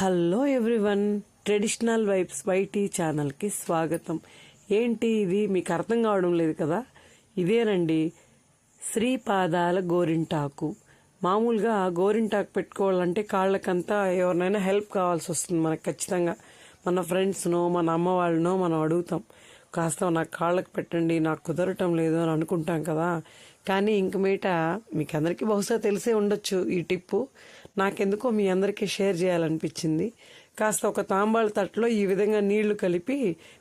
Hello everyone. Traditional vibes YT ఛానల్కి స్వాగతం. ఏంటి ఇది? మీకు అర్థం కావడం లేదు కదా? ఇదేనండి శ్రీపాదాల గోరింటాకు. మామూలుగా గోరింటాకు పెట్టుకోవాలంటే కాళ్ళకంతా ఎవరినైనా హెల్ప్ కావాల్సి వస్తుంది మనకు ఖచ్చితంగా. మన ఫ్రెండ్స్నో మన అమ్మ వాళ్ళనో మనం అడుగుతాం. కాస్త నాకు కాళ్ళకి పెట్టండి నాకు కుదరటం లేదు అని అనుకుంటాం కదా. కానీ ఇంక మీట మీకు అందరికీ బహుశా తెలిసే ఉండొచ్చు ఈ టిప్పు. నాకెందుకో మీ అందరికీ షేర్ చేయాలనిపించింది. కాస్త ఒక తాంబాళ తట్లో ఈ విధంగా నీళ్ళు కలిపి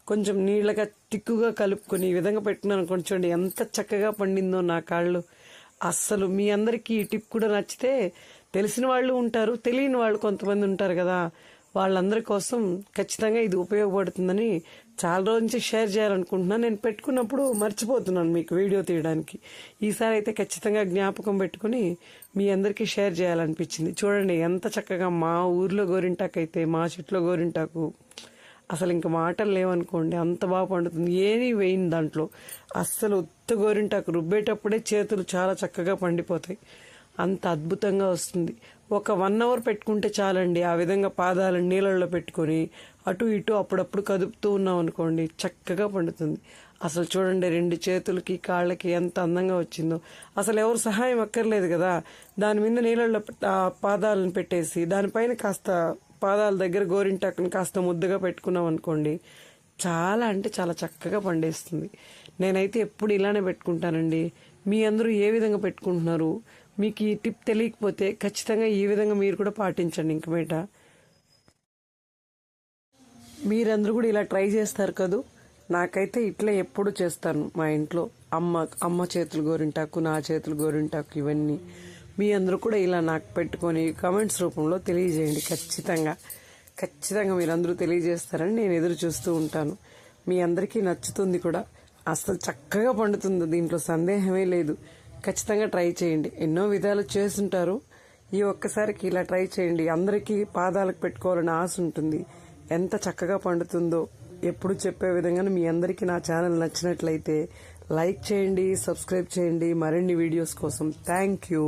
కొంచెం నీళ్ళగా తిక్కుగా కలుపుకొని ఈ విధంగా పెట్టినాను కొంచెం ఎంత చక్కగా పండిందో నా కాళ్ళు. అస్సలు మీ అందరికీ ఈ టిప్ కూడా నచ్చితే తెలిసిన వాళ్ళు ఉంటారు తెలియని వాళ్ళు కొంతమంది ఉంటారు కదా. వాళ్ళందరి కోసం ఖచ్చితంగా ఇది ఉపయోగపడుతుందని చాలా రోజు నుంచి షేర్ చేయాలనుకుంటున్నాను నేను పెట్టుకున్నప్పుడు మర్చిపోతున్నాను మీకు వీడియో తీయడానికి. ఈసారి అయితే ఖచ్చితంగా జ్ఞాపకం పెట్టుకుని మీ అందరికీ షేర్ చేయాలనిపించింది. చూడండి ఎంత చక్కగా మా ఊర్లో గోరింటాకు అయితే మా చెట్లో గోరింటాకు. అసలు ఇంక మాటలు లేవనుకోండి అంత బాగా పండుతుంది. ఏమీ వేయింది దాంట్లో. అస్సలు ఉత్త గోరింటాకు రుబ్బేటప్పుడే చేతులు చాలా చక్కగా పండిపోతాయి. అంత అద్భుతంగా వస్తుంది. ఒక వన్ అవర్ పెట్టుకుంటే చాలండి ఆ విధంగా పాదాలను నీళ్ళల్లో పెట్టుకొని అటు ఇటు అప్పుడప్పుడు కదుపుతూ ఉన్నాం అనుకోండి చక్కగా పండుతుంది. అసలు చూడండి రెండు చేతులకి కాళ్ళకి ఎంత అందంగా వచ్చిందో. అసలు ఎవరు సహాయం అక్కర్లేదు కదా. దాని మీద నీళ్ళల్లో పాదాలను పెట్టేసి దానిపైన కాస్త పాదాల దగ్గర గోరింటాకుని కాస్త ముద్దగా పెట్టుకున్నాం అనుకోండి చాలా అంటే చాలా చక్కగా పండేస్తుంది. నేనైతే ఎప్పుడు ఇలానే పెట్టుకుంటానండి. మీ అందరూ ఏ విధంగా పెట్టుకుంటున్నారు? మీకు ఈ టిప్ తెలియకపోతే ఖచ్చితంగా ఈ విధంగా మీరు కూడా పాటించండి ఇంక మీట. మీరందరూ కూడా ఇలా ట్రై చేస్తారు కదూ? నాకైతే ఇట్లా ఎప్పుడు చేస్తాను మా ఇంట్లో. అమ్మ అమ్మ చేతులు గోరింటాకు నా చేతులు గోరింటాకు ఇవన్నీ. మీ అందరూ కూడా ఇలా నాకు పెట్టుకొని కామెంట్స్ రూపంలో తెలియజేయండి ఖచ్చితంగా. ఖచ్చితంగా మీరందరూ తెలియజేస్తారని నేను ఎదురు చూస్తూ ఉంటాను. మీ అందరికీ నచ్చుతుంది కూడా. అసలు చక్కగా పండుతుంది దీంట్లో సందేహమే లేదు. ఖచ్చితంగా ట్రై చేయండి. ఎన్నో విధాలు చేస్తుంటారు. ఈ ఒక్కసారికి ఇలా ట్రై చేయండి. అందరికీ పాదాలకు పెట్టుకోవాలని ఆశ ఉంటుంది. ఎంత చక్కగా పండుతుందో ఎప్పుడు చెప్పే విధంగా మీ అందరికీ నా ఛానల్ నచ్చినట్లయితే లైక్ చేయండి సబ్స్క్రైబ్ చేయండి. మరిన్ని వీడియోస్ కోసం థ్యాంక్ యూ.